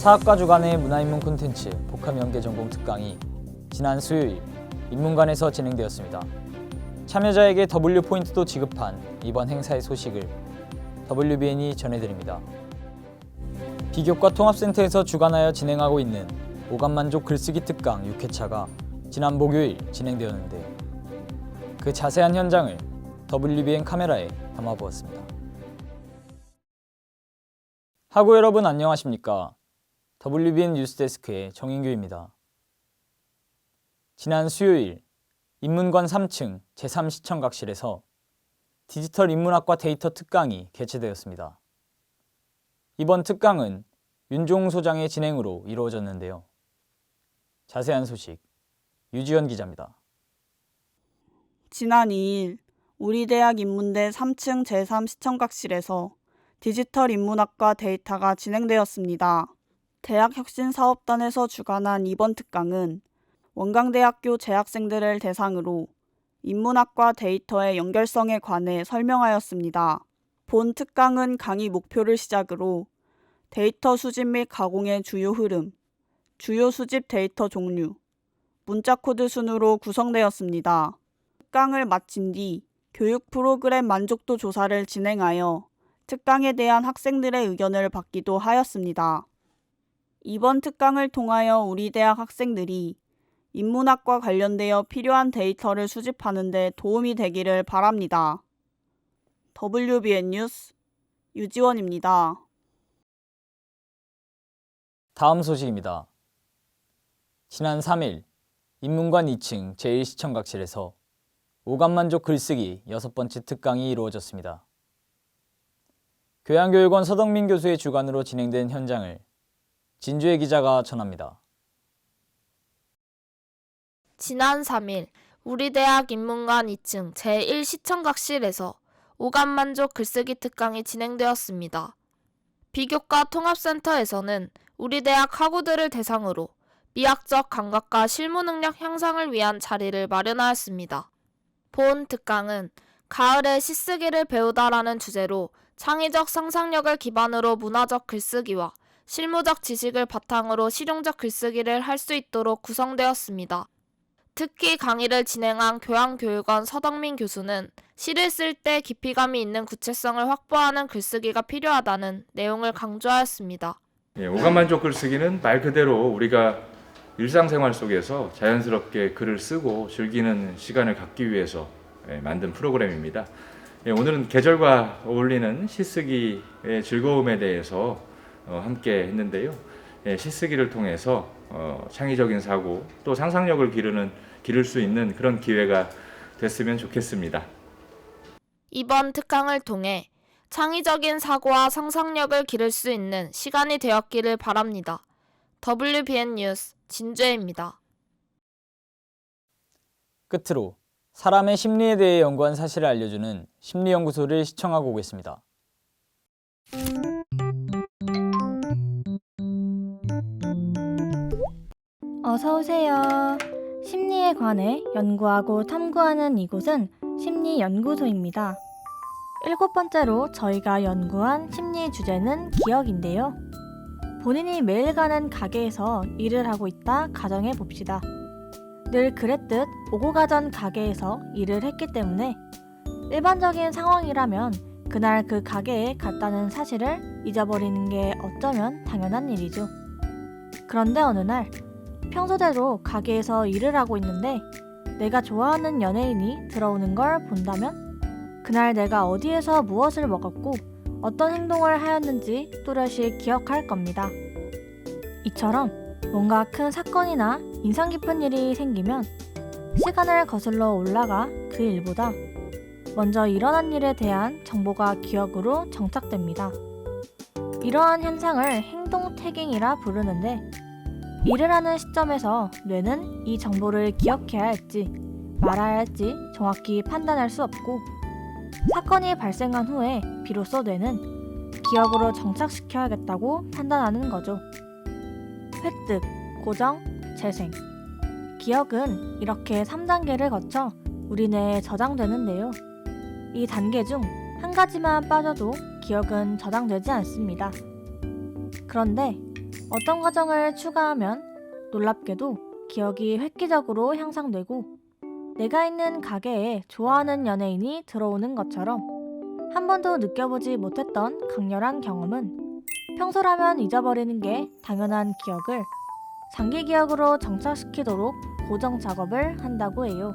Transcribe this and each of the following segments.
사학과 주간의 문화인문 콘텐츠 복합 연계 전공 특강이 지난 수요일 인문관에서 진행되었습니다. 참여자에게 W 포인트도 지급한 이번 행사의 소식을 WBN이 전해드립니다. 비교과 통합센터에서 주관하여 진행하고 있는 오감만족 글쓰기 특강 6회차가 지난 목요일 진행되었는데요. 그 자세한 현장을 WBN 카메라에 담아보았습니다. 하고 여러분 안녕하십니까? WBN 뉴스데스크의 정인규입니다. 지난 수요일 인문관 3층 제3시청각실에서 디지털 인문학과 데이터 특강이 개최되었습니다. 이번 특강은 윤종 소장의 진행으로 이루어졌는데요. 자세한 소식 유지연 기자입니다. 지난 2일 우리 대학 인문대 3층 제3시청각실에서 디지털 인문학과 데이터가 진행되었습니다. 대학혁신사업단에서 주관한 이번 특강은 원광대학교 재학생들을 대상으로 인문학과 데이터의 연결성에 관해 설명하였습니다. 본 특강은 강의 목표를 시작으로 데이터 수집 및 가공의 주요 흐름, 주요 수집 데이터 종류, 문자 코드 순으로 구성되었습니다. 특강을 마친 뒤 교육 프로그램 만족도 조사를 진행하여 특강에 대한 학생들의 의견을 받기도 하였습니다. 이번 특강을 통하여 우리 대학 학생들이 인문학과 관련되어 필요한 데이터를 수집하는 데 도움이 되기를 바랍니다. WBN 뉴스 유지원입니다. 다음 소식입니다. 지난 3일 인문관 2층 제1시청각실에서 오감만족 글쓰기 여섯 번째 특강이 이루어졌습니다. 교양교육원 서덕민 교수의 주관으로 진행된 현장을 진주혜 기자가 전합니다. 지난 3일 우리 대학 인문관 2층 제1시청각실에서 오감만족 글쓰기 특강이 진행되었습니다. 비교과 통합센터에서는 우리 대학 학우들을 대상으로 미학적 감각과 실무 능력 향상을 위한 자리를 마련하였습니다. 본 특강은 가을에 시쓰기를 배우다라는 주제로 창의적 상상력을 기반으로 문화적 글쓰기와 실무적 지식을 바탕으로 실용적 글쓰기를 할 수 있도록 구성되었습니다. 특히 강의를 진행한 교양교육원 서덕민 교수는 시를 쓸 때 깊이감이 있는 구체성을 확보하는 글쓰기가 필요하다는 내용을 강조하였습니다. 예, 오감만족 글쓰기는 말 그대로 우리가 일상생활 속에서 자연스럽게 글을 쓰고 즐기는 시간을 갖기 위해서 예, 만든 프로그램입니다. 예, 오늘은 계절과 어울리는 시쓰기의 즐거움에 대해서 어, 함께 했는데요. 예, 시쓰기를 통해서 어, 창의적인 사고 또 상상력을 기르는 기를 수 있는 그런 기회가 됐으면 좋겠습니다. 이번 특강을 통해 창의적인 사고와 상상력을 기를 수 있는 시간이 되었기를 바랍니다. WBN 뉴스 진주혜입니다. 끝으로 사람의 심리에 대해 연구한 사실을 알려주는 심리연구소를 시청하고 오겠습니다. 어서 오세요. 심리에 관해 연구하고 탐구하는 이곳은 심리연구소입니다. 일곱 번째로 저희가 연구한 심리 주제는 기억인데요. 본인이 매일 가는 가게에서 일을 하고 있다 가정해 봅시다. 늘 그랬듯 오고 가던 가게에서 일을 했기 때문에 일반적인 상황이라면 그날 그 가게에 갔다는 사실을 잊어버리는 게 어쩌면 당연한 일이죠. 그런데 어느 날 평소대로 가게에서 일을 하고 있는데 내가 좋아하는 연예인이 들어오는 걸 본다면 그날 내가 어디에서 무엇을 먹었고 어떤 행동을 하였는지 또렷이 기억할 겁니다. 이처럼 뭔가 큰 사건이나 인상 깊은 일이 생기면 시간을 거슬러 올라가 그 일보다 먼저 일어난 일에 대한 정보가 기억으로 정착됩니다. 이러한 현상을 행동 태깅이라 부르는데 일을 하는 시점에서 뇌는 이 정보를 기억해야 할지 말아야 할지 정확히 판단할 수 없고 사건이 발생한 후에 비로소 뇌는 기억으로 정착시켜야겠다고 판단하는 거죠. 획득, 고정, 재생. 기억은 이렇게 3단계를 거쳐 우리 뇌에 저장되는데요. 이 단계 중 한 가지만 빠져도 기억은 저장되지 않습니다. 그런데 어떤 과정을 추가하면 놀랍게도 기억이 획기적으로 향상되고 내가 있는 가게에 좋아하는 연예인이 들어오는 것처럼 한 번도 느껴보지 못했던 강렬한 경험은 평소라면 잊어버리는 게 당연한 기억을 장기 기억으로 정착시키도록 고정 작업을 한다고 해요.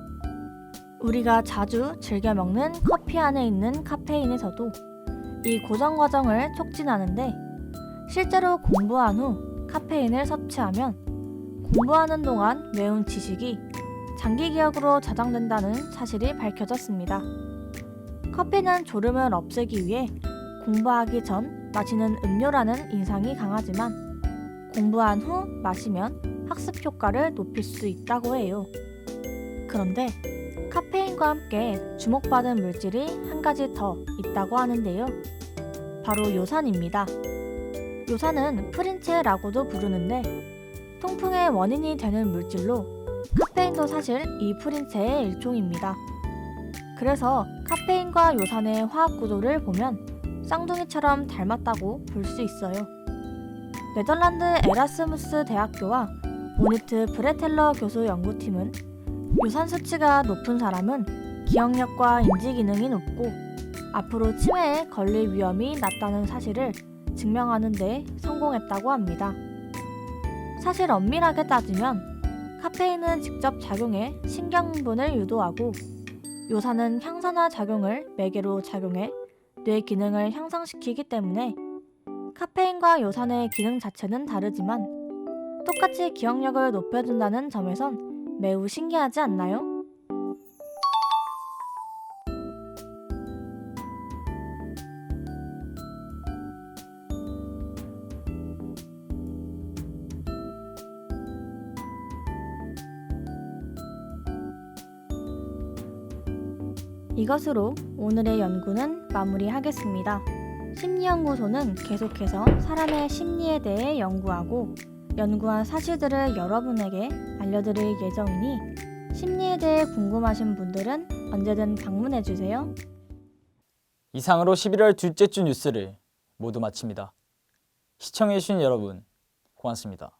우리가 자주 즐겨 먹는 커피 안에 있는 카페인에서도 이 고정 과정을 촉진하는데 실제로 공부한 후 카페인을 섭취하면 공부하는 동안 외운 지식이 장기 기억으로 저장된다는 사실이 밝혀졌습니다. 커피는 졸음을 없애기 위해 공부하기 전 마시는 음료라는 인상이 강하지만 공부한 후 마시면 학습 효과를 높일 수 있다고 해요. 그런데 카페인과 함께 주목받은 물질이 한 가지 더 있다고 하는데요. 바로 요산입니다. 요산은 프린체라고도 부르는데 통풍의 원인이 되는 물질로 카페인도 사실 이 프린체의 일종입니다. 그래서 카페인과 요산의 화학 구조를 보면 쌍둥이처럼 닮았다고 볼 수 있어요. 네덜란드 에라스무스 대학교와 보니트 브레텔러 교수 연구팀은 요산 수치가 높은 사람은 기억력과 인지 기능이 높고 앞으로 치매에 걸릴 위험이 낮다는 사실을 증명하는 데 성공했다고 합니다. 사실 엄밀하게 따지면 카페인은 직접 작용해 신경분을 유도하고 요산은 향산화 작용을 매개로 작용해 뇌 기능을 향상시키기 때문에 카페인과 요산의 기능 자체는 다르지만 똑같이 기억력을 높여준다는 점에선 매우 신기하지 않나요? 이것으로 오늘의 연구는 마무리하겠습니다. 심리연구소는 계속해서 사람의 심리에 대해 연구하고 연구한 사실들을 여러분에게 알려드릴 예정이니 심리에 대해 궁금하신 분들은 언제든 방문해 주세요. 이상으로 11월 둘째 주 뉴스를 모두 마칩니다. 시청해주신 여러분 고맙습니다.